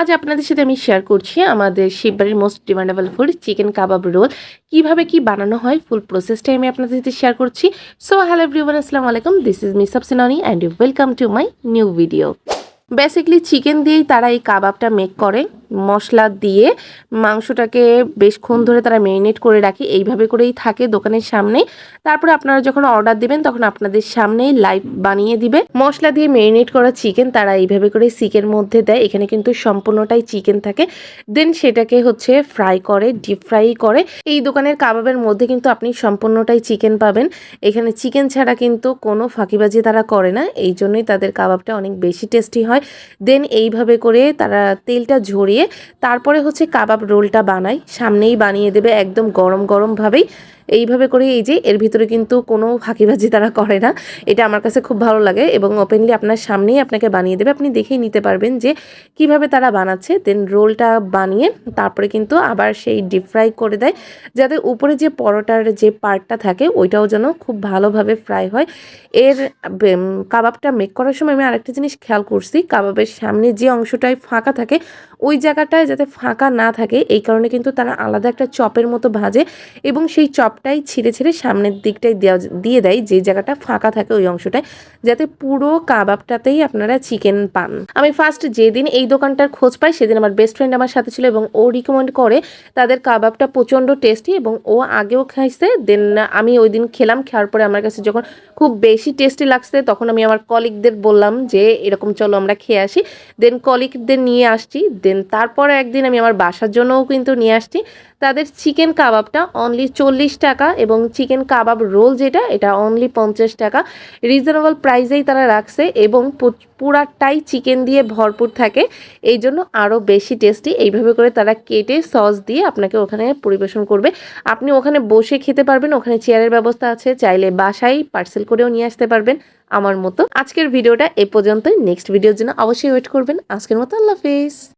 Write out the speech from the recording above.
আজ আপনাদের সাথে আমি শেয়ার করছি আমাদের শিববাড়ির most demandable food chicken kebab roll কীভাবে কি বানানো হয়? ফুল প্রসেসটাই আমি আপনাদের সাথে শেয়ার করছি। সো হ্যালো এভরিওয়ান আসসালামু আলাইকুম। This is miss Sabsinani and welcome to my new video basically chicken দিয়েই তারা এই কাবাবটা মেক করে। মশলা দিয়ে মাংসটাকে বেশক্ষণ ধরে তারা ম্যারিনেট করে রাখে। এইভাবে করেই থাকে দোকানের সামনে তারপরে আপনারা যখন অর্ডার দিবেন, তখন আপনাদের সামনেই লাইভ বানিয়ে দিবে। মশলা দিয়ে ম্যারিনেট করা চিকেন তারা এইভাবে করে চিকেন মধ্যে দেয়। এখানে কিন্তু সম্পূর্ণটাই চিকেন থাকে। দেন সেটাকে হচ্ছে ফ্রাই করে ডিপ ফ্রাই করে। এই দোকানের কাবাবের মধ্যে কিন্তু আপনি সম্পূর্ণটাই চিকেন পাবেন। এখানে চিকেন ছাড়া কিন্তু কোনো ফাঁকিবাজি তারা করে না। এই জন্যই তাদের কাবাবটা অনেক বেশি টেস্টি হয়। দেন এইভাবে করে তারা তেলটা ঝরিয়ে তারপরে হচ্ছে কাবাব রোলটা বানায় সামনেই বানিয়ে দেবে একদম গরম গরমভাবেই এইভাবে করে এই যে এর ভিতরে কিন্তু কোনো ফাঁকিবাজি তারা করে না। এটা আমার কাছে খুব ভালো লাগে এবং ওপেনলি আপনার সামনেই আপনাকে বানিয়ে দেবে। আপনি দেখেই নিতে পারবেন যে কীভাবে তারা বানাচ্ছে। দেন রোলটা বানিয়ে তারপরে কিন্তু আবার সেই ডিপ ফ্রাই করে দেয়। যাতে উপরে যে পরোটার যে পার্টটা থাকে, ওইটাও যেন খুব ভালোভাবে ফ্রাই হয়। এর কাবাবটা মেক করার সময় আমি আরেকটা জিনিস খেয়াল করছি। কাবাবের সামনে যে অংশটায় ফাঁকা থাকে, ওই জায়গাটায় যাতে ফাঁকা না থাকে, এই কারণে কিন্তু তারা আলাদা একটা চপের মতো ভাজে এবং সেই চপটাই ছিঁড়ে ছিঁড়ে সামনের দিকটাই দেওয়া, দিয়ে দেয় যে জায়গাটা ফাঁকা থাকে ওই অংশটায়, যাতে পুরো কাবাবটাতেই আপনারা চিকেন পান। আমি ফার্স্ট যেদিন এই দোকানটার খোঁজ পাই, সেদিন আমার বেস্ট ফ্রেন্ড আমার সাথে ছিল এবং ও রিকমেন্ড করে তাদের কাবাবটা প্রচণ্ড টেস্টি এবং ও আগেও খাইছে দেন আমি ওই দিন খেলাম, খাওয়ার পরে আমার কাছে যখন খুব বেশি টেস্টি লাগছে, তখন আমি আমার কলিগদের বললাম যে, এরকম চলো আমরা খেয়ে আসি। দেন কলিগদের নিয়ে আসছি দেন তারপরে একদিন আমি আমার বাসার জন্যও কিন্তু নিয়ে আসছি। তাদের চিকেন কাবাবটা অনলি চল্লিশ টাকা এবং চিকেন কাবাব রোল যেটা, এটা অনলি পঞ্চাশ টাকা। রিজনেবল প্রাইসেই তারা রাখছে এবং পুরাটাই চিকেন দিয়ে ভরপুর থাকে। এই জন্য আরও বেশি টেস্টি। এইভাবে করে তারা কেটে সস দিয়ে আপনাকে ওখানে পরিবেশন করবে। আপনি ওখানে বসে খেতে পারবেন, ওখানে চেয়ারের ব্যবস্থা আছে, চাইলে বাসায় পার্সেল করেও নিয়ে আসতে পারবেন আমার মতো। আজকের ভিডিওটা এ পর্যন্তই। নেক্সট ভিডিওর জন্য অবশ্যই ওয়েট করবেন। আজকের মতো আল্লাহ হাফেজ।